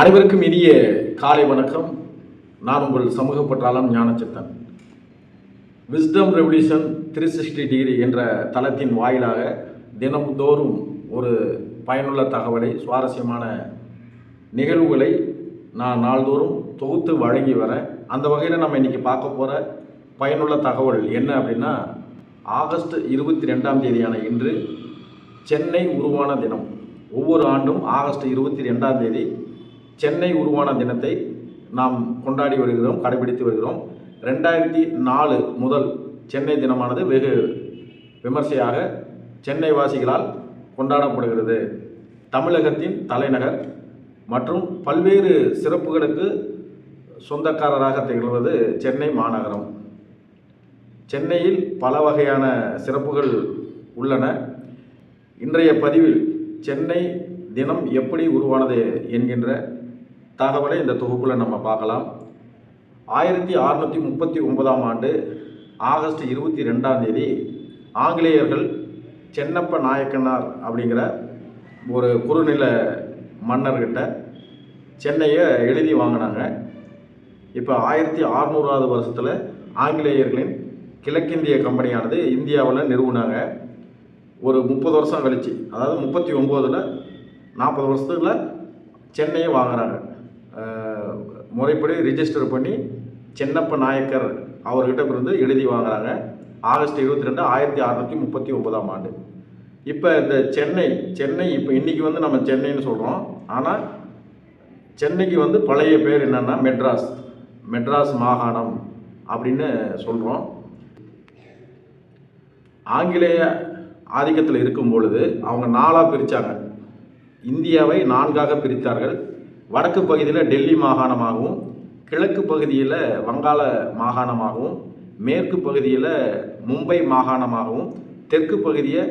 அனைவருக்கும் இனிய காலை வணக்கம். நான் உங்கள் சமூக பற்றாளன் Gnanachithan wisdom revolution three sixty degree என்ற தளத்தின் வாயிலாக தினம்தோறும் ஒரு பயனுள்ள தகவலை சுவாரஸ்யமான நிகழ்வுகளை நான் நாள்தோறும் தொகுத்து வழங்கி வரேன் அந்த வகையில் நம்ம இன்றைக்கி பார்க்க போகிற பயனுள்ள தகவல் என்ன அப்படின்னா ஆகஸ்ட் இருபத்தி ரெண்டாம் தேதியான இன்று சென்னை உருவான தினம். ஒவ்வொரு ஆண்டும் ஆகஸ்ட் இருபத்தி ரெண்டாம் தேதி சென்னை உருவான தினத்தை நாம் கொண்டாடி வருகிறோம் கடைபிடித்து வருகிறோம். ரெண்டாயிரத்தி நாலு முதல் சென்னை தினமானது வெகு விமர்சையாக சென்னை வாசிகளால் கொண்டாடப்படுகிறது. தமிழகத்தின் தலைநகர் மற்றும் பல்வேறு சிறப்புகளுக்கு சொந்தக்காரராக திகழ்வது சென்னை மாநகரம். சென்னையில் பல வகையான சிறப்புகள் உள்ளன. இன்றைய பதிவில் சென்னை தினம் எப்படி உருவானது என்கின்ற தகவலை இந்த தொகுப்பில் நம்ம பார்க்கலாம். ஆயிரத்தி அறுநூற்றி முப்பத்தி ஒன்பதாம் ஆண்டு ஆகஸ்ட் இருபத்தி ரெண்டாம் தேதி ஆங்கிலேயர்கள் சென்னப்ப நாயக்கனார் அப்படிங்கிற ஒரு குறுநில மன்னர்கிட்ட சென்னையை எழுதி வாங்கினாங்க. இப்போ ஆயிரத்தி அறுநூறாவது வருஷத்தில் ஆங்கிலேயர்களின் கிழக்கிந்திய கம்பெனியானது இந்தியாவில் நிறுவினாங்க. ஒரு முப்பது வருஷம் கழித்து அதாவது முப்பத்தி ஒம்போதில் நாற்பது வருஷத்துக்குள்ள சென்னையை வாங்குறாங்க. முறைப்படி ரிஜிஸ்டர் பண்ணி சென்னப்ப நாயக்கர் அவர்கிட்ட இருந்து எழுதி வாங்குறாங்க. ஆகஸ்ட் இருபத்தி ரெண்டு ஆயிரத்தி அறநூற்றி முப்பத்தி ஒன்பதாம் ஆண்டு. இப்போ இந்த சென்னை சென்னை இப்போ இன்றைக்கி வந்து நம்ம சென்னைன்னு சொல்கிறோம் ஆனால் சென்னைக்கு வந்து பழைய பேர் என்னென்னா மெட்ராஸ் மெட்ராஸ் மாகாணம் அப்படின்னு சொல்கிறோம் ஆங்கிலேய ஆதிக்கத்தில் இருக்கும் பொழுது அவங்க நாலாக பிரித்தாங்க இந்தியாவை நான்காக பிரித்தார்கள். வடக்கு பகுதியில் டெல்லி மாகாணமாகவும் கிழக்கு பகுதியில் வங்காள மாகாணமாகவும் மேற்கு பகுதியில் மும்பை மாகாணமாகவும் தெற்கு பகுதியை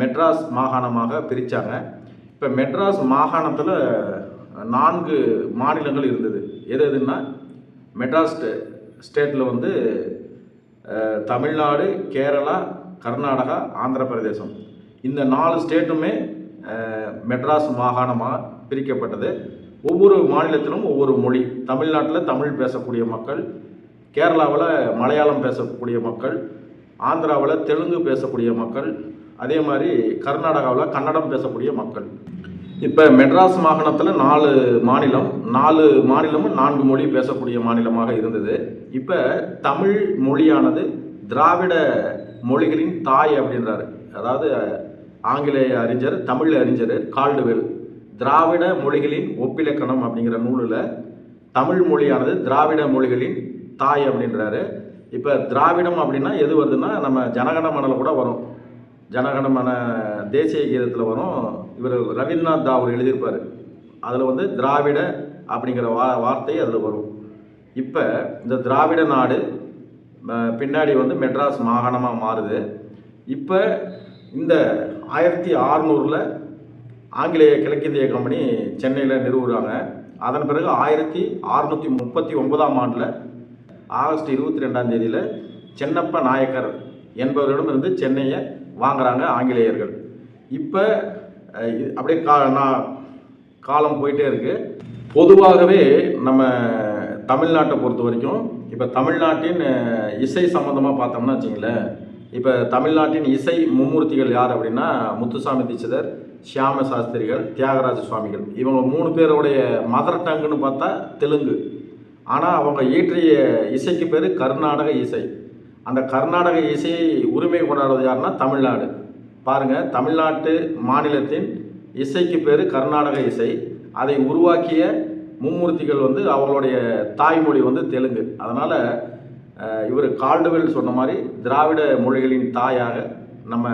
மெட்ராஸ் மாகாணமாக பிரித்தாங்க இப்போ மெட்ராஸ் மாகாணத்தில் நான்கு மாநிலங்கள் இருந்தது. எது எதுன்னா மெட்ராஸ் ஸ்டேட்டில் வந்து தமிழ்நாடு கேரளா கர்நாடகா ஆந்திர பிரதேசம் இந்த நாலு ஸ்டேட்டுமே மெட்ராஸ் மாகாணமாக பிரிக்கப்பட்டது. ஒவ்வொரு மாநிலத்திலும் ஒவ்வொரு மொழி. தமிழ்நாட்டில் தமிழ் பேசக்கூடிய மக்கள் கேரளாவில் மலையாளம் பேசக்கூடிய மக்கள் ஆந்திராவில் தெலுங்கு பேசக்கூடிய மக்கள் அதே மாதிரி கர்நாடகாவில் கன்னடம் பேசக்கூடிய மக்கள். இப்போ மெட்ராஸ் மாகாணத்தில் நாலு மாநிலம் நாலு மாநிலமும் நான்கு மொழி பேசக்கூடிய மாநிலமாக இருந்தது. இப்போ தமிழ் மொழியானது திராவிட மொழிகளின் தாய் அப்படின்றாரு. அதாவது ஆங்கிலேய அறிஞர் தமிழ் அறிஞர் கால்டுவெல். திராவிட மொழிகளின் ஒப்பிலக்கணம் அப்படிங்கிற நூலில் தமிழ் மொழியானது திராவிட மொழிகளின் தாய் அப்படின்றாரு. இப்போ திராவிடம் அப்படின்னா எது வருதுன்னா நம்ம ஜனகணமனல கூட வரும். ஜனகணமன தேசிய கீதத்தில் வரும். இவர் ரவீந்திரநாத் தாகூர் எழுதியிருப்பார். அதில் வந்து திராவிட அப்படிங்கிற வா வார்த்தை அதில் வரும். இப்போ இந்த திராவிட நாடு பின்னாடி வந்து மெட்ராஸ் மாகாணமாக மாறுது. இப்போ இந்த ஆயிரத்தி அறநூறில் ஆங்கிலேய கிழக்கிந்திய கம்பெனி சென்னையில் நிறுவுகிறாங்க அதன் பிறகு ஆயிரத்தி அறுநூற்றி முப்பத்தி ஒன்பதாம் ஆண்டில் ஆகஸ்ட் இருபத்தி ரெண்டாம் தேதியில் சென்னப்ப நாயக்கர் என்பவரிடமிருந்து சென்னையை வாங்குறாங்க ஆங்கிலேயர்கள். இப்போ அப்படியே கா நான் காலம் போயிட்டே இருக்குது பொதுவாகவே நம்ம தமிழ்நாட்டை பொறுத்த வரைக்கும் இப்போ தமிழ்நாட்டின் இசை சம்மந்தமாக பார்த்தோம்னா வச்சிங்களேன் இப்போ தமிழ்நாட்டின் இசை மும்மூர்த்திகள் யார் அப்படின்னா முத்துசாமி தீட்சிதர் சியாம சாஸ்திரிகள் தியாகராஜ சுவாமிகள். இவங்க மூணு பேருடைய மதர் டங்குன்னு பார்த்தா தெலுங்கு. ஆனால் அவங்க இயற்றிய இசைக்கு பேர் கர்நாடக இசை. அந்த கர்நாடக இசையை உரிமை கொண்டாடுவது யாருன்னா தமிழ்நாடு. பாருங்கள் தமிழ்நாட்டு மாநிலத்தின் இசைக்கு பேர் கர்நாடக இசை. அதை உருவாக்கிய மும்மூர்த்திகள் வந்து அவங்களுடைய தாய்மொழி வந்து தெலுங்கு. அதனால் இவர் கால்டுவெல் சொன்ன மாதிரி திராவிட மொழிகளின் தாயாக நம்ம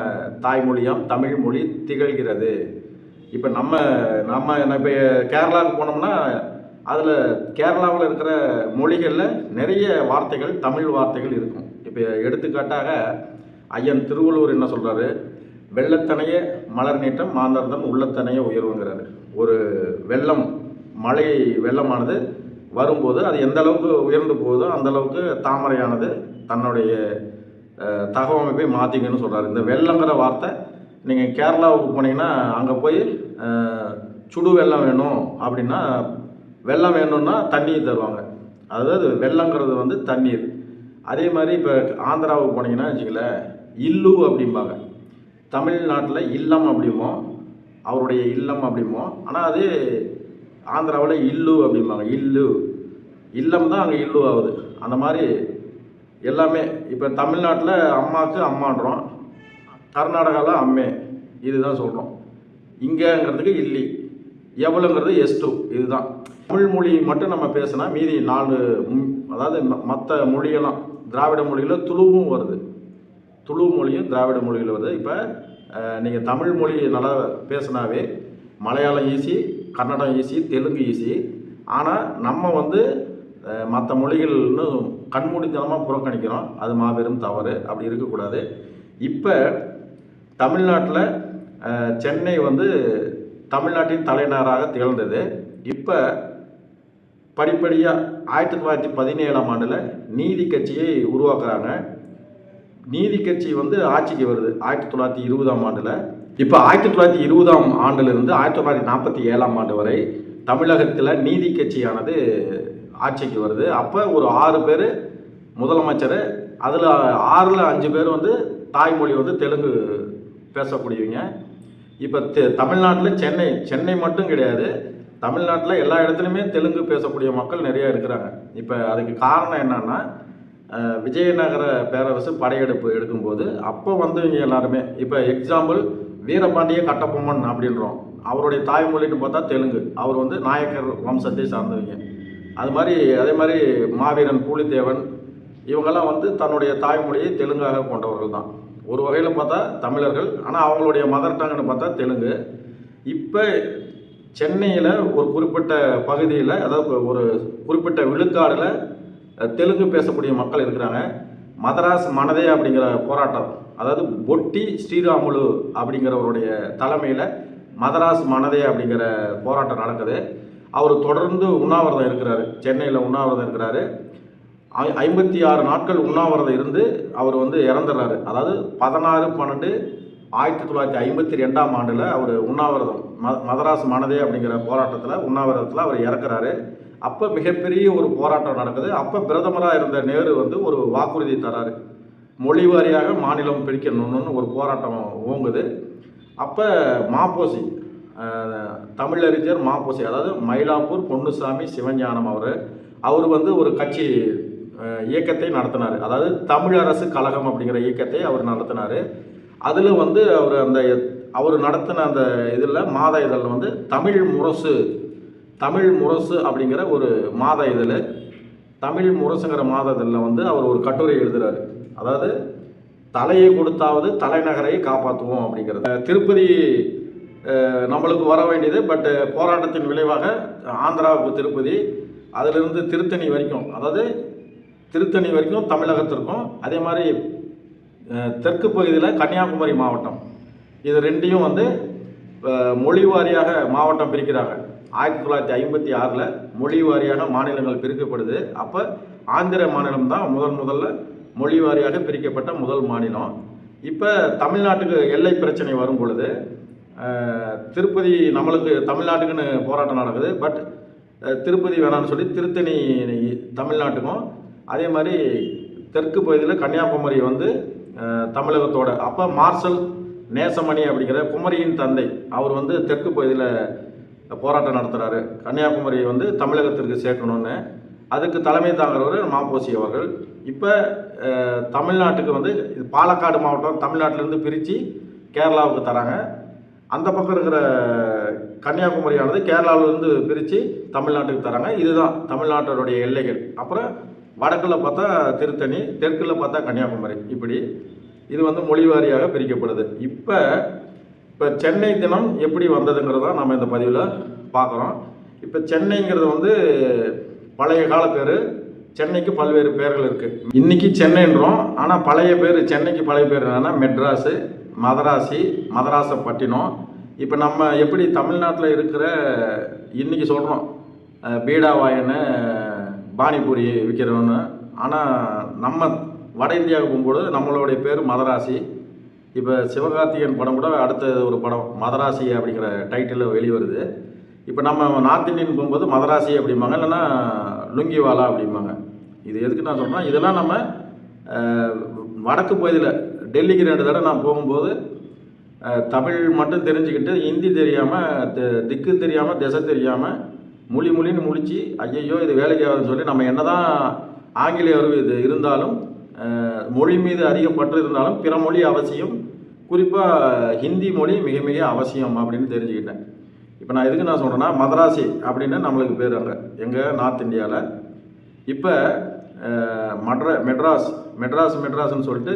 தாய்மொழியாம் தமிழ் மொழி திகழ்கிறது. இப்போ நம்ம நம்ம இப்போ கேரளாவுக்கு போனோம்னா அதில் கேரளாவில் இருக்கிற மொழிகளில் நிறைய வார்த்தைகள் தமிழ் வார்த்தைகள் இருக்கும். இப்போ எடுத்துக்காட்டாக ஐயன் திருவள்ளுவர் என்ன சொல்கிறாரு வெள்ளத்தனைய மலர் நீட்டம் மாந்தர்தம் உள்ளத்தனைய உயர்வுங்கிறாரு. ஒரு வெள்ளம் மழை வெள்ளமானது வரும்போது அது எந்த அளவுக்கு உயர்ந்து போகுதோ அந்த அளவுக்கு தாமரையானது தன்னுடைய தகவமைப்பை மாற்றிக்கன்னு சொல்கிறாரு இந்த வெள்ளங்கிற வார்த்தை நீங்கள் கேரளாவுக்கு போனீங்கன்னா அங்கே போய் சுடு வெள்ளம் வேணும் அப்படின்னா வெள்ளம் வேணும்னா தண்ணீர் தருவாங்க. அதாவது வெள்ளங்கிறது வந்து தண்ணீர். அதே மாதிரி இப்போ ஆந்திராவுக்கு போனீங்கன்னா வச்சுங்களேன் இல்லு அப்படிம்பாங்க. தமிழ்நாட்டில் இல்லம் அப்படிமோ அவருடைய இல்லம் அப்படிமோ ஆனால் அது ஆந்திராவில் இல்லு அப்படிம்பாங்க. இல்லு. இல்லம் தான் அங்கே இல்லு ஆகுது அந்த மாதிரி எல்லாமே இப்போ தமிழ்நாட்டில் அம்மாவுக்கு அம்மான்றோம் கர்நாடகாவில் அம்மே இதுதான் சொல்கிறோம் இங்கேங்கிறதுக்கு இல்லி எவ்வளோங்கிறது எஸ் டூ இதுதான். தமிழ் மொழி மட்டும் நம்ம பேசினா மீதி நாலு அதாவது மற்ற மொழியெல்லாம் திராவிட மொழியில் துளுவும் வருது. துளு மொழியும் திராவிட மொழியில் வருது. இப்போ நீங்கள் தமிழ் மொழி நல்லா பேசினாவே Malayalam easy Kannada easy Telugu easy ஆனால் நம்ம வந்து மற்ற மொழிகள்னு கண்மூடித்தனமாக புறக்கணிக்கிறோம். அது மாபெரும் தவறு. அப்படி இருக்கக்கூடாது. இப்போ தமிழ்நாட்டில் சென்னை வந்து தமிழ்நாட்டின் தலைநகராக திகழ்ந்தது. இப்போ படிப்படியாக ஆயிரத்தி தொள்ளாயிரத்தி பதினேழாம் ஆண்டில் நீதி கட்சியை உருவாக்குறாங்க. நீதி கட்சி வந்து ஆட்சிக்கு வருது. ஆயிரத்தி தொள்ளாயிரத்தி இருபதாம் ஆண்டில். இப்போ ஆயிரத்தி தொள்ளாயிரத்தி இருபதாம் ஆண்டிலிருந்து ஆயிரத்தி தொள்ளாயிரத்தி நாற்பத்தி ஏழாம் ஆண்டு வரை தமிழகத்தில் நீதி கட்சியானது ஆட்சிக்கு வருது. அப்போ ஒரு ஆறு பேர் முதலமைச்சர் அதில் ஆறில் அஞ்சு பேர் வந்து தாய்மொழி வந்து தெலுங்கு பேசக்கூடியவங்க. இப்போ தெ தமிழ்நாட்டில் சென்னை சென்னை மட்டும் கிடையாது. தமிழ்நாட்டில் எல்லா இடத்துலையுமே தெலுங்கு பேசக்கூடிய மக்கள் நிறைய இருக்கிறாங்க. இப்போ அதுக்கு காரணம் என்னன்னா விஜயநகர பேரரசு படையெடுப்பு எடுக்கும்போது அப்போ வந்தவங்க எல்லாருமே இப்போ எக்ஸாம்பிள் வீரபாண்டிய கட்டபொம்மன் அப்படின்றோம். அவருடைய தாய்மொழின்னு பார்த்தா தெலுங்கு. அவர் வந்து நாயக்கர் வம்சத்தை சார்ந்தவங்க. அது மாதிரி அதே மாதிரி மாவீரன் பூலித்தேவன் இவங்கெல்லாம் வந்து தன்னுடைய தாய்மொழியை தெலுங்காக கொண்டவர்கள் தான். ஒரு வகையில் பார்த்தா தமிழர்கள் ஆனால் அவங்களுடைய மதர் டங்குன்னு பார்த்தா தெலுங்கு. இப்போ சென்னையில் ஒரு குறிப்பிட்ட பகுதியில் அதாவது ஒரு குறிப்பிட்ட விழுக்காடில் தெலுங்கு பேசக்கூடிய மக்கள் இருக்கிறாங்க. மதராஸ் மனதே அப்படிங்கிற போராட்டம் அதாவது பொட்டி ஸ்ரீராமுலு அப்படிங்கிறவருடைய தலைமையில் மதராஸ் மனதே அப்படிங்கிற போராட்டம் நடக்குது. அவர் தொடர்ந்து உண்ணாவிரதம் இருக்கிறாரு. சென்னையில் உண்ணாவிரதம் இருக்கிறாரு. ஐ- ஐம்பத்தி ஆறு நாட்கள் உண்ணாவிரதம் இருந்து அவர் வந்து இறந்துடுறாரு. அதாவது பதினாறு பன்னெண்டு ஆயிரத்தி தொள்ளாயிரத்தி ஐம்பத்தி ரெண்டாம் ஆண்டில் அவர் உண்ணாவிரதம் ம மதராஸ் மனதே அப்படிங்கிற போராட்டத்தில் உண்ணாவிரதத்தில் அவர் இறக்குறாரு. அப்போ மிகப்பெரிய ஒரு போராட்டம் நடக்குது. அப்போ பிரதமராக இருந்த நேரு வந்து ஒரு வாக்குறுதி தராரு. மொழி வாரியாக மாநிலம் பிரிக்கணும்னு ஒரு போராட்டம் ஓங்குது. அப்போ மாப்போசி தமிழறிஞர் மாப்போசி அதாவது மயிலாப்பூர் பொன்னுசாமி சிவஞானம் அவர் அவர் வந்து ஒரு கட்சி இயக்கத்தை நடத்தினார். அதாவது தமிழரசு கழகம் அப்படிங்கிற இயக்கத்தை அவர் நடத்தினார். அதில் வந்து அவர் அந்த அவர் நடத்தின அந்த இதில் மாத இதழில் வந்து தமிழ் முரசு தமிழ் முரசு அப்படிங்கிற ஒரு மாத இதழ். தமிழ் முரசுங்கிற மாத இதழில் வந்து அவர் ஒரு கட்டுரை எழுதுகிறார் அதாவது தலையை கொடுத்தாவது தலைநகரை காப்பாற்றுவோம் அப்படிங்கிறது. திருப்பதி நம்மளுக்கு வர வேண்டியது பட்டு போராட்டத்தின் விளைவாக ஆந்திராவுக்கு திருப்பதி அதிலிருந்து திருத்தணி வரைக்கும் அதாவது திருத்தணி வரைக்கும் தமிழகத்திற்கும் அதே மாதிரி தெற்கு பகுதியில் கன்னியாகுமரி மாவட்டம். இது ரெண்டையும் வந்து மொழி வாரியாக மாவட்டம் பிரிக்கிறாங்க. ஆயிரத்தி தொள்ளாயிரத்தி ஐம்பத்தி ஆறில் மொழி வாரியாக மாநிலங்கள் பிரிக்கப்படுது. அப்போ ஆந்திர மாநிலம் தான் முதல் முதல்ல மொழி வாரியாக பிரிக்கப்பட்ட முதல் மாநிலம். இப்போ தமிழ்நாட்டுக்கு எல்லை பிரச்சனை வரும் பொழுது திருப்பதி நம்மளுக்கு தமிழ்நாட்டுக்குன்னு போராட்டம் நடக்குது. பட் திருப்பதி வேணாம்னு சொல்லி திருத்தணி தமிழ்நாட்டுக்கும் அதே மாதிரி தெற்கு பகுதியில் கன்னியாகுமரி வந்து தமிழகத்தோட அப்போ மார்ஷல் நேசமணி அப்படிங்கிற குமரியின் தந்தை அவர் வந்து தெற்கு பகுதியில் போராட்டம் நடத்துகிறாரு கன்னியாகுமரி வந்து தமிழகத்திற்கு சேர்க்கணும்னு. அதுக்கு தலைமை தாங்கிறவர் மாப்போசி அவர்கள். இப்போ தமிழ்நாட்டுக்கு வந்து இது பாலக்காடு மாவட்டம் தமிழ்நாட்டிலேருந்து பிரித்து கேரளாவுக்கு தராங்க. அந்த பக்கம் இருக்கிற கன்னியாகுமரியானது கேரளாவிலேருந்து பிரித்து தமிழ்நாட்டுக்கு தராங்க. இதுதான் தமிழ்நாட்டினுடைய எல்லைகள். அப்புறம் வடக்கில் பார்த்தா திருத்தணி தெற்கில் பார்த்தா கன்னியாகுமரி. இப்படி இது வந்து மொழி வாரியாக பிரிக்கப்படுது. இப்போ இப்போ சென்னை தினம் எப்படி வந்ததுங்கிறத நம்ம இந்த பதிவில் பார்க்குறோம். இப்போ சென்னைங்கிறது வந்து பழைய கால பேர். சென்னைக்கு பல்வேறு பேர்கள் இருக்குது இன்றைக்கி சென்னைன்றோம். ஆனால் பழைய பேர் சென்னைக்கு பழைய பேர் என்னென்னா மெட்ராஸு மதராசி மதராசப்பட்டினம். இப்போ நம்ம எப்படி தமிழ்நாட்டில் இருக்கிற இன்றைக்கி சொல்கிறோம் பீடாவாயன்னு பானிபூரி விற்கிறோன்னு ஆனால் நம்ம வட இந்தியாவுக்கு போகும்போது நம்மளுடைய பேர் மதராசி. இப்போ சிவகார்த்திகேயன் படம் கூட அடுத்த ஒரு படம் மதராசி அப்படிங்கிற டைட்டிலில் வெளிவருது. இப்போ நம்ம நார்த் இந்தியன் போகும்போது மதராசி அப்படிம்பாங்க இல்லைன்னா லுங்கிவாலா அப்படிம்பாங்க. இது எதுக்கு நான் சொல்கிறேன் இதெல்லாம் நம்ம வடக்கு பகுதியில் டெல்லிக்கு ரெண்டு தடவை நான் போகும்போது தமிழ் மட்டும் தெரிஞ்சுக்கிட்டு ஹிந்தி தெரியாமல் திக்கு தெரியாமல் திசை தெரியாமல் மொழி மொழின்னு முழிச்சு ஐயையோ இது வேலைக்கு ஆகுதுன்னு சொல்லி நம்ம என்னதான் ஆங்கிலேய அறிவு இது இருந்தாலும் மொழி மீது அதிகப்பட்டு இருந்தாலும் பிற மொழி அவசியம். குறிப்பாக ஹிந்தி மொழி மிக மிக அவசியம் அப்படின்னு தெரிஞ்சுக்கிட்டேன். இப்போ நான் எதுக்கு நான் சொல்கிறேன்னா மதராசி அப்படின்னு நம்மளுக்கு பேர் அங்கே. எங்கள் நார்த் இந்தியாவில் இப்போ மட்ர மெட்ராஸ் மெட்ராஸ் மெட்ராஸ்ன்னு சொல்லிட்டு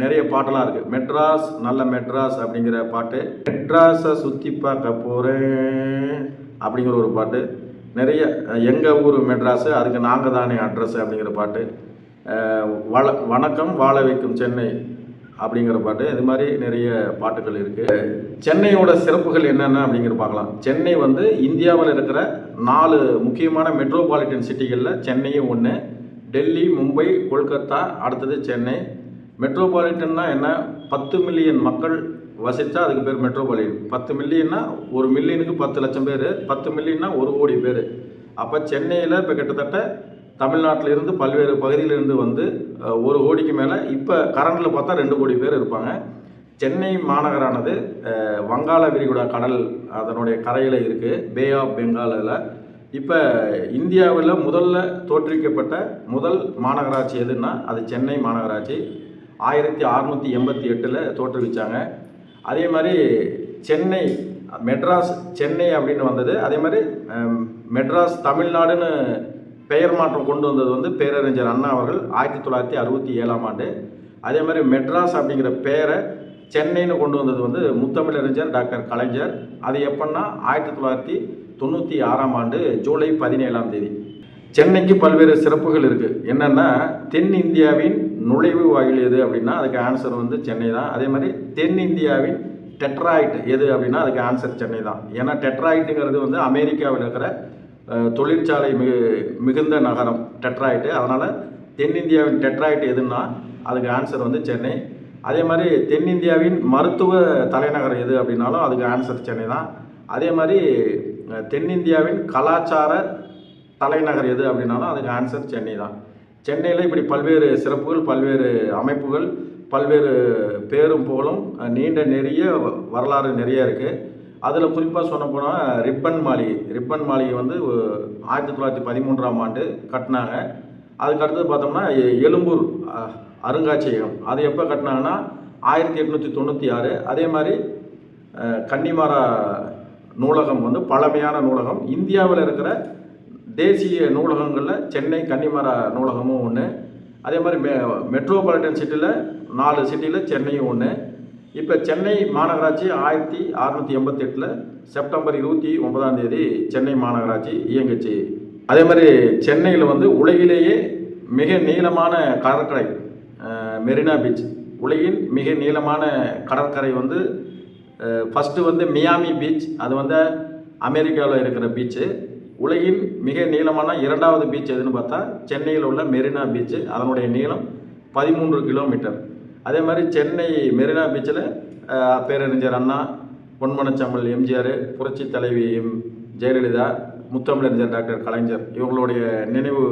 நிறைய பாட்டெல்லாம் இருக்குது மெட்ராஸ் நல்ல மெட்ராஸ் அப்படிங்கிற பாட்டு. மெட்ராஸை சுற்றி பார்க்க போகிறேன் அப்படிங்கிற ஒரு பாட்டு. நிறைய எங்கள் ஊர் மெட்ராஸு அதுக்கு நாங்கள் தானே அட்ரஸ் அப்படிங்கிற பாட்டு. வள வணக்கம் வாழ வைக்கும் சென்னை அப்படிங்கிற பாட்டு. இது மாதிரி நிறைய பாட்டுகள் இருக்குது சென்னையோட சிறப்புகள் என்னென்ன அப்படிங்கிற பார்க்கலாம். சென்னை வந்து இந்தியாவில் இருக்கிற நாலு முக்கியமான மெட்ரோபாலிட்டன் சிட்டிகளில் சென்னையும் ஒன்று டெல்லி மும்பை கொல்கத்தா அடுத்தது சென்னை. மெட்ரோபாலிட்டன்னா என்ன? பத்து மில்லியன் மக்கள் வசித்தா அதுக்கு பேர் மெட்ரோபாலிட்டன் பத்து மில்லியன்னா ஒரு மில்லியனுக்கு பத்து லட்சம் பேர். பத்து மில்லியன்னா ஒரு கோடி பேர். அப்போ சென்னையில் இப்போ கிட்டத்தட்ட தமிழ்நாட்டில் இருந்து பல்வேறு பகுதியிலிருந்து வந்து ஒரு கோடிக்கு மேலே இப்போ கரண்டில் பார்த்தா ரெண்டு கோடி பேர் இருப்பாங்க. சென்னை மாநகரானது வங்காள விரிகுடா கடல் அதனுடைய கரையில் இருக்குது பே ஆஃப் பெங்காலில் இப்போ இந்தியாவில் முதல்ல தோற்றுவிக்கப்பட்ட முதல் மாநகராட்சி எதுன்னா அது சென்னை மாநகராட்சி. ஆயிரத்தி அறநூற்றி எண்பத்தி எட்டில் தோற்றுவிச்சாங்க. அதே மாதிரி சென்னை மெட்ராஸ் சென்னை அப்படின்னு வந்தது. அதே மாதிரி மெட்ராஸ் தமிழ்நாடுன்னு பெயர் மாற்றம் கொண்டு வந்தது வந்து பேரறிஞர் அண்ணா அவர்கள் ஆயிரத்தி தொள்ளாயிரத்தி அறுபத்தி ஏழாம் ஆண்டு. அதே மாதிரி மெட்ராஸ் அப்படிங்கிற பெயரை சென்னைன்னு கொண்டு வந்தது வந்து முத்தமிழறிஞர் டாக்டர் கலைஞர். அது எப்படின்னா ஆயிரத்தி தொள்ளாயிரத்தி தொண்ணூற்றி ஆறாம் ஆண்டு ஜூலை பதினேழாம் தேதி. சென்னைக்கு பல்வேறு சிறப்புகள் இருக்குது என்னென்னா தென்னிந்தியாவின் நுழைவு வாயில் எது அப்படின்னா அதுக்கு ஆன்சர் வந்து சென்னை தான். அதே மாதிரி தென்னிந்தியாவின் டெட்ராய்ட் எது அப்படின்னா அதுக்கு ஆன்சர் சென்னை தான். ஏன்னா டெட்ராய்ட்டுங்கிறது வந்து அமெரிக்காவில் இருக்கிற தொழிற்சாலை மிகு மிகுந்த நகரம் டெட்ராய்ட்டு. அதனால் தென்னிந்தியாவின் டெட்ராய்ட் எதுன்னா அதுக்கு ஆன்சர் வந்து சென்னை. அதே மாதிரி தென்னிந்தியாவின் மருத்துவ தலைநகர் எது அப்படின்னாலும் அதுக்கு ஆன்சர் சென்னை தான். அதே மாதிரி தென்னிந்தியாவின் கலாச்சார தலைநகர் எது அப்படின்னாலும் அதுக்கு ஆன்சர் சென்னை தான். சென்னையில் இப்படி பல்வேறு சிறப்புகள் பல்வேறு அமைப்புகள் பல்வேறு பேரும் புகழும் நீண்ட நிறைய வ- வரலாறு நிறைய இருக்குது அதில் குறிப்பாக சொன்ன போனால் ரிப்பன் மாளிகை ரிப்பன் மாளிகை வந்து ஆயிரத்தி தொள்ளாயிரத்தி பதிமூன்றாம் ஆண்டு கட்டினாங்க. அதுக்கு அடுத்தது பார்த்தோம்னா எ- எழும்பூர் அருங்காட்சியகம். அது எப்போ கட்டினாங்கன்னா ஆயிரத்தி எட்நூற்றி தொண்ணூற்றி ஆறு. அதே மாதிரி கன்னிமாரா நூலகம் வந்து பழமையான நூலகம். இந்தியாவில் இருக்கிற தேசிய நூலகங்களில் சென்னை கன்னிமரா நூலகமும் ஒன்று அதே மாதிரி மெ மெட்ரோபாலிட்டன் சிட்டியில் நாலு சிட்டியில் சென்னையும் ஒன்று இப்போ சென்னை மாநகராட்சி ஆயிரத்தி அறநூற்றி எண்பத்தெட்டில் செப்டம்பர் இருபத்தி ஒன்பதாம் தேதி சென்னை மாநகராட்சி இயங்குச்சு. அதே மாதிரி சென்னையில் வந்து உலகிலேயே மிக நீளமான கடற்கரை மெரினா பீச். உலகின் மிக நீளமான கடற்கரை வந்து ஃபஸ்ட்டு வந்து மியாமி பீச். அது வந்து அமெரிக்காவில் இருக்கிற பீச்சு. உலகின் மிக நீளமான இரண்டாவது பீச் எதுன்னு பார்த்தா சென்னையில் உள்ள மெரினா பீச்சு அதனுடைய நீளம் பதிமூன்று கிலோமீட்டர் அதே மாதிரி சென்னை மெரினா பீச்சில் பேரறிஞர் அண்ணா பொன்மனச்சம்மல் எம்ஜிஆர் புரட்சி தலைவி எம் ஜெயலலிதா முத்தமிழறிஞர் டாக்டர் கலைஞர் இவங்களுடைய நினைவு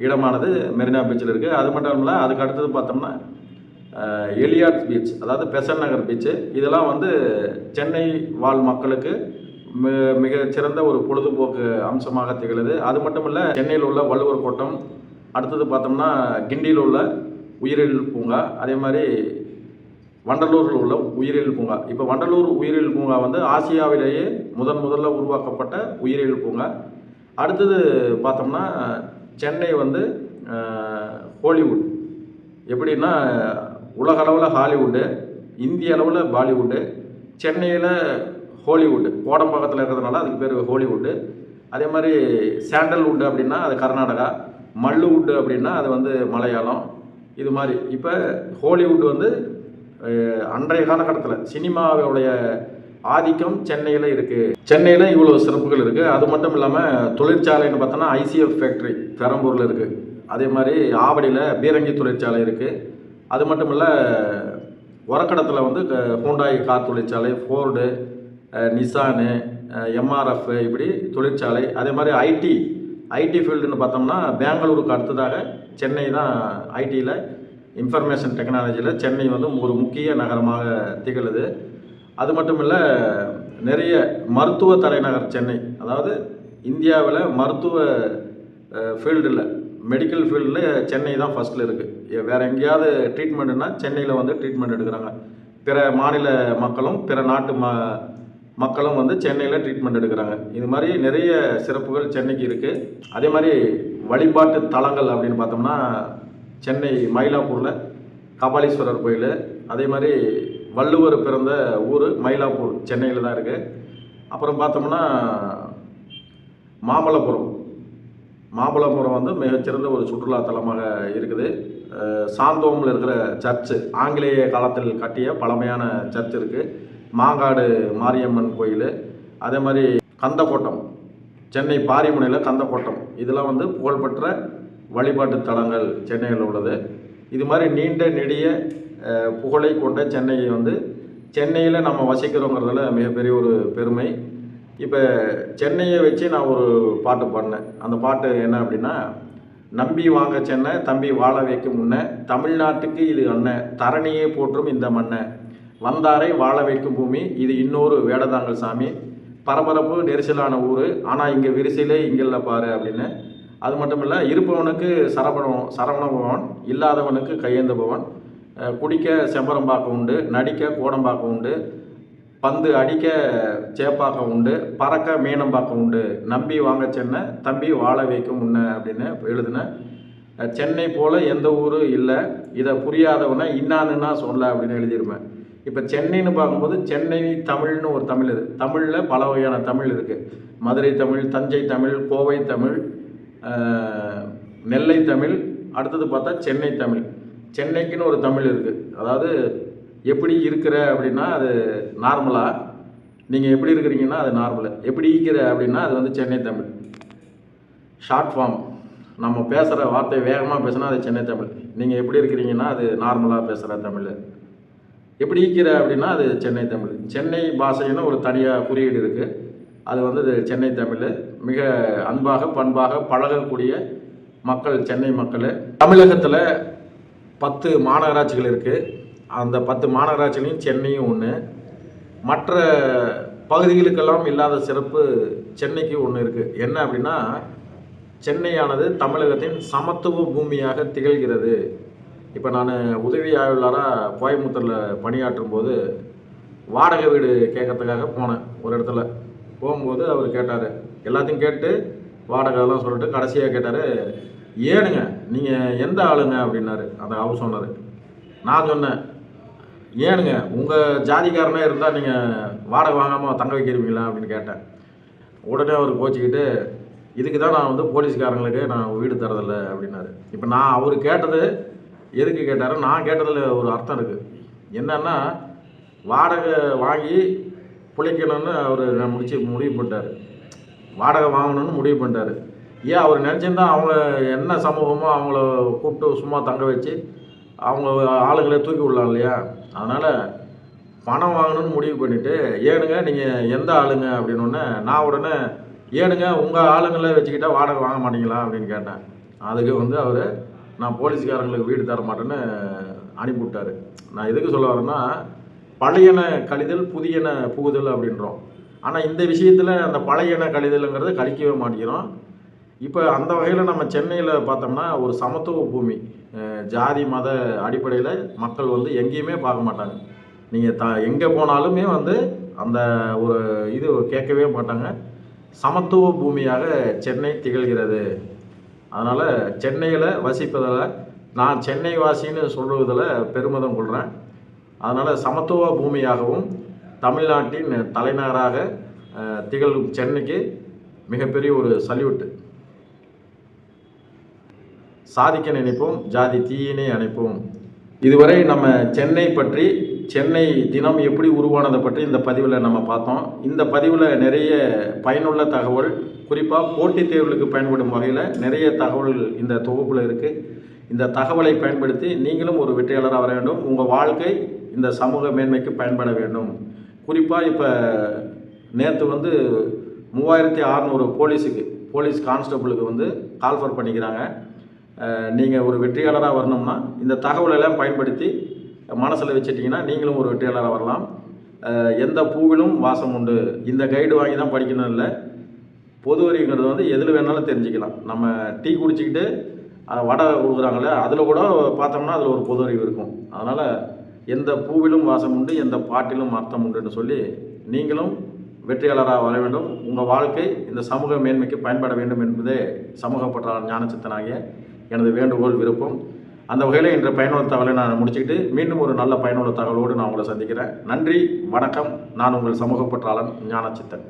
இடமானது மெரினா பீச்சில் இருக்குது அது மட்டும் இல்லை அதுக்கு அடுத்தது பார்த்தோம்னா அஹ், எலியாட் பீச் அதாவது பெசன் நகர் பீச்சு இதெல்லாம் வந்து சென்னை வாழ் மக்களுக்கு மிக சிறந்த ஒரு பொழுதுபோக்கு அம்சமாக திகழுது. அது மட்டும் இல்லை சென்னையில் உள்ள வள்ளுவர் கோட்டம் அடுத்தது பார்த்தோம்னா கிண்டியில் உள்ள உயிரியல் பூங்கா அதே மாதிரி வண்டலூரில் உள்ள உயிரியல் பூங்கா. இப்போ வண்டலூர் உயிரியல் பூங்கா வந்து ஆசியாவிலேயே முதன் முதல்ல உருவாக்கப்பட்ட உயிரியல் பூங்கா. அடுத்தது பார்த்தோம்னா சென்னை வந்து ஹாலிவுட். எப்படின்னா உலக அளவில் ஹாலிவுட்டு இந்திய அளவில் பாலிவுட்டு சென்னையில் ஹாலிவுட் கோடம்பாக்கத்தில் இருக்கிறதுனால அதுக்கு பேர் ஹாலிவுட்டு அதே மாதிரி சாண்டல்வுட்டு அப்படின்னா அது கர்நாடகா மல்லுவுட்டு அப்படின்னா அது வந்து மலையாளம். இது மாதிரி. இப்போ ஹோலிவுட் வந்து அன்றைய காலகட்டத்தில் சினிமாவுடைய ஆதிக்கம் சென்னையில் இருக்குது சென்னையில் இவ்வளோ சிறப்புகள் இருக்குது அது மட்டும் இல்லாமல் தொழிற்சாலைன்னு பார்த்தோன்னா ஐசிஎஃப் ஃபேக்ட்ரி பெரம்பூரில் இருக்குது அதே மாதிரி ஆவடியில் பீரங்கி தொழிற்சாலை இருக்குது அது மட்டும் இல்லை உரக்கடத்தில் வந்து க- ஹூண்டாய் கார் தொழிற்சாலை ஃபோர்டு நிசானு எம்ஆர்எஃப் இப்படி தொழிற்சாலை அதே மாதிரி ஐடி ஐடி ஃபீல்டுன்னு பார்த்தோம்னா பெங்களூருக்கு அடுத்ததாக சென்னை தான் ஐடியில் இன்ஃபர்மேஷன் டெக்னாலஜியில் சென்னை வந்து ஒரு முக்கிய நகரமாக திகழுது. அது மட்டும் இல்லை நிறைய மருத்துவ தலைநகர் சென்னை அதாவது இந்தியாவில் மருத்துவ ஃபீல்டில் மெடிக்கல் ஃபீல்டில் சென்னை தான் ஃபஸ்ட்டில் இருக்குது வேறு எங்கேயாவது ட்ரீட்மெண்ட்டுன்னா சென்னையில் வந்து ட்ரீட்மெண்ட் எடுக்கிறாங்க. பிற மாநில மக்களும் பிற நாட்டு ம மக்களும் வந்து சென்னையில் ட்ரீட்மெண்ட் எடுக்கிறாங்க. இது மாதிரி நிறைய சிறப்புகள் சென்னைக்கு இருக்குது அதே மாதிரி வழிபாட்டு தலங்கள் அப்படின்னு பார்த்தோம்னா சென்னை மயிலாப்பூரில் கபாலீஸ்வரர் கோயில் அதே மாதிரி வள்ளுவர் பிறந்த ஊர் மயிலாப்பூர் சென்னையில் தான் இருக்குது அப்புறம் பார்த்தோம்னா மாமல்லபுரம். மாமல்லபுரம் வந்து மிகச்சிறந்த ஒரு சுற்றுலாத்தலமாக இருக்குது. சாந்தோமில் இருக்கிற சர்ச்சு ஆங்கிலேய காலத்தில் கட்டிய பழமையான சர்ச் இருக்குது மாங்காடு மாரியம்மன் கோயில் அதே மாதிரி கந்தக்கோட்டம் சென்னை பாரிமுனையில் கந்தக்கோட்டம். இதெல்லாம் வந்து புகழ்பெற்ற வழிபாட்டு தலங்கள் சென்னையில் உள்ளது. இது மாதிரி நீண்ட நெடிய புகழை கொண்ட சென்னையை வந்து சென்னையில் நம்ம வசிக்கிறோங்கிறதுல மிகப்பெரிய ஒரு பெருமை. இப்போ சென்னையை வச்சு நான் ஒரு பாட்டு பாடினேன். அந்த பாட்டு என்ன அப்படின்னா நம்பி வாங்க சென்னை தம்பி வாழ வைக்கும் முன்ன தமிழ்நாட்டுக்கு இது அண்ணன் தரணியே போற்றும் இந்த மண்ணை வந்தாரை வாழ வைக்கும் பூமி. இது இன்னொரு வேடதாங்கல் சாமி. பரபரப்பு நெரிசலான ஊர். ஆனால் இங்கே விரிசலே இங்கில்ல பாரு அப்படின்னு. அது மட்டும் இல்லை இருப்பவனுக்கு சரவணம் சரவணபவன் இல்லாதவனுக்கு கையேந்தபவன் பவன் குடிக்க செம்பரம்பாக்கம் உண்டு நடிக்க கோடம்பாக்கம் உண்டு பந்து அடிக்க சேப்பாக்கம் உண்டு பறக்க மீனம்பாக்கம் உண்டு. நம்பி வாங்க சென்னை தம்பி வாழ வைக்கும் முன்ன அப்படின்னு எழுதின. சென்னை போல் எந்த ஊரும் இல்லை. இதை புரியாதவனை இன்னான்னுன்னா சொல்ல அப்படின்னு எழுதியிருப்பேன் இப்போ சென்னைன்னு பார்க்கும்போது சென்னை தமிழ்னு ஒரு தமிழ் இருக்குது தமிழில் பல வகையான தமிழ் இருக்குது மதுரை தமிழ் தஞ்சை தமிழ் கோவை தமிழ் நெல்லை தமிழ் அடுத்தது பார்த்தா சென்னை தமிழ். சென்னைக்குன்னு ஒரு தமிழ் இருக்குது அதாவது எப்படி இருக்கிற அப்படின்னா அது நார்மலாக நீங்கள் எப்படி இருக்கிறீங்கன்னா அது நார்மலு எப்படி இருக்கிற அப்படின்னா அது வந்து சென்னை தமிழ். ஷார்ட் ஃபார்ம் நம்ம பேசுகிற வார்த்தை வேகமாக பேசினா அது சென்னை தமிழ். நீங்கள் எப்படி இருக்கிறீங்கன்னா அது நார்மலாக பேசுகிற தமிழ். எப்படி இருக்கிற அப்படின்னா அது சென்னை தமிழ். சென்னை பாஷைன்னு ஒரு தனியாக குறியீடு இருக்குது அது வந்து சென்னை தமிழ். மிக அன்பாக பண்பாக பழகக்கூடிய மக்கள் சென்னை மக்கள். தமிழகத்தில் பத்து மாநகராட்சிகள் இருக்குது அந்த பத்து மாநகராட்சிகளையும் சென்னையும் ஒன்று மற்ற பகுதிகளுக்கெல்லாம் இல்லாத சிறப்பு சென்னைக்கு ஒன்று இருக்குது என்ன அப்படின்னா சென்னையானது தமிழகத்தின் சமத்துவ பூமியாக திகழ்கிறது. இப்போ நான் உதவி ஆய்வாளராக கோயம்புத்தூரில் பணியாற்றும் போது வாடகை வீடு கேட்கறதுக்காக போனேன் ஒரு இடத்துல. போகும்போது அவர் கேட்டார் எல்லாத்தையும் கேட்டு வாடகை எல்லாம் சொல்லிட்டு கடைசியாக கேட்டார் ஏனுங்க நீங்கள் எந்த ஆளுங்க? அப்படின்னாரு. அந்த அவர் சொன்னார். நான் சொன்னேன் ஏனுங்க உங்கள் ஜாதிக்காரனே இருந்தால் நீங்கள் வாடகை வாங்காமல் தங்க வைக்கிறீங்களா? அப்படின்னு கேட்டேன். உடனே அவர் கோச்சிக்கிட்டு இதுக்கு தான் நான் வந்து போலீஸ்காரங்களுக்கு நான் வீடு தரதில்ல அப்படின்னாரு. இப்போ நான் அவர் கேட்டது எதுக்கு கேட்டார்? நான் கேட்டதில் ஒரு அர்த்தம் இருக்குது என்னன்னா வாடகை வாங்கி பிழைக்கணும்னு அவர் முடிச்சு முடிவு பண்ணிட்டார். வாடகை வாங்கணும்னு முடிவு பண்ணிட்டார். ஏன் அவர் நினச்சிருந்தா அவங்க என்ன சமூகமோ அவங்கள கூப்பிட்டு சும்மா தங்க வச்சு அவங்க ஆளுங்களே தூக்கி விடலாம் இல்லையா? அதனால் பணம் வாங்கணும்னு முடிவு பண்ணிவிட்டு ஏனுங்க நீங்கள் எந்த ஆளுங்க? அப்படின்னோடனே நான் உடனே ஏனுங்க உங்கள் ஆளுங்களை வச்சுக்கிட்டா வாடகை வாங்க மாட்டீங்களா? அப்படின்னு கேட்டேன். அதுக்கு வந்து அவர் நான் போலீஸ்காரங்களுக்கு வீடு தர மாட்டேன்னு அனுப்பிவிட்டாரு. நான் எதுக்கு சொல்ல வரேன்னா பழையன கழிதல் புதியன புகுதல் அப்படின்றோம். ஆனால் இந்த விஷயத்தில் அந்த பழையன கழிதலுங்கிறத கழிக்கவே மாட்டேங்கிறோம். இப்போ அந்த வகையில் நம்ம சென்னையில் பார்த்தோம்னா ஒரு சமத்துவ பூமி ஜாதி மத அடிப்படையில் மக்கள் வந்து எங்கேயுமே பார்க்க மாட்டாங்க. நீங்கள் த எங்கே போனாலுமே வந்து அந்த ஒரு இது கேட்கவே மாட்டாங்க. சமத்துவ பூமியாக சென்னை திகழ்கிறது. அதனால் சென்னையில் வசிப்பதில் நான் சென்னை வாசின்னு சொல்வதில் பெருமிதம் கொள்கிறேன் அதனால் சமத்துவ பூமியாகவும் தமிழ்நாட்டின் தலைநகராக திகழும் சென்னைக்கு மிகப்பெரிய ஒரு சல்யூட்டு. சாதிக்க நினைப்போம் ஜாதி தீயினை அணைப்போம். இதுவரை நம்ம சென்னை பற்றி சென்னை தினம் எப்படி உருவானதை பற்றி இந்த பதிவில் நம்ம பார்த்தோம். இந்த பதிவில் நிறைய பயனுள்ள தகவல் குறிப்பாக போட்டித் தேர்வுகளுக்கு பயன்படும் வகையில் நிறைய தகவல் இந்த தொகுப்பில் இருக்குது இந்த தகவலை பயன்படுத்தி நீங்களும் ஒரு வெற்றியாளராக வர வேண்டும். உங்கள் வாழ்க்கை இந்த சமூக மேன்மைக்கு பயன்பட வேண்டும். குறிப்பாக இப்போ நேற்று வந்து மூவாயிரத்தி அறநூறு போலீஸுக்கு போலீஸ் கான்ஸ்டபிளுக்கு வந்து கால்ஃபர் பண்ணிக்கிறாங்க. நீங்கள் ஒரு வெற்றியாளராக வரணும்னா இந்த தகவலெல்லாம் பயன்படுத்தி மனசில் வச்சிட்டிங்கன்னா நீங்களும் ஒரு வெற்றியாளராக வரலாம். எந்த பூவிலும் வாசம் உண்டு. இந்த கைடு வாங்கி தான் படிக்கணும் இல்லை. பொது அறிவுங்கிறது வந்து எதில் வேணாலும் தெரிஞ்சுக்கலாம். நம்ம டீ குடிச்சிக்கிட்டு வடை கொடுக்குறாங்களே அதில் கூட பார்த்தோம்னா அதில் ஒரு பொது அறிவு இருக்கும். அதனால் எந்த பூவிலும் வாசம் உண்டு எந்த பாட்டிலும் அர்த்தம் உண்டுன்னு சொல்லி நீங்களும் வெற்றியாளராக வர வேண்டும். உங்கள் வாழ்க்கை இந்த சமூக மேன்மைக்கு பயன்பட வேண்டும் என்பதே சமூக பற்றாளர் ஞானச்சித்தனாகிய எனது வேண்டுகோள் விருப்பம். அந்த வகையில் இன்று பயனுள்ள தகவலை நான் முடிச்சுக்கிட்டு மீண்டும் ஒரு நல்ல பயனுள்ள தகவலோடு நான் உங்களை சந்திக்கிறேன். நன்றி வணக்கம். நான் உங்கள் சமூக பற்றாளன் ஞானச்சித்தன்.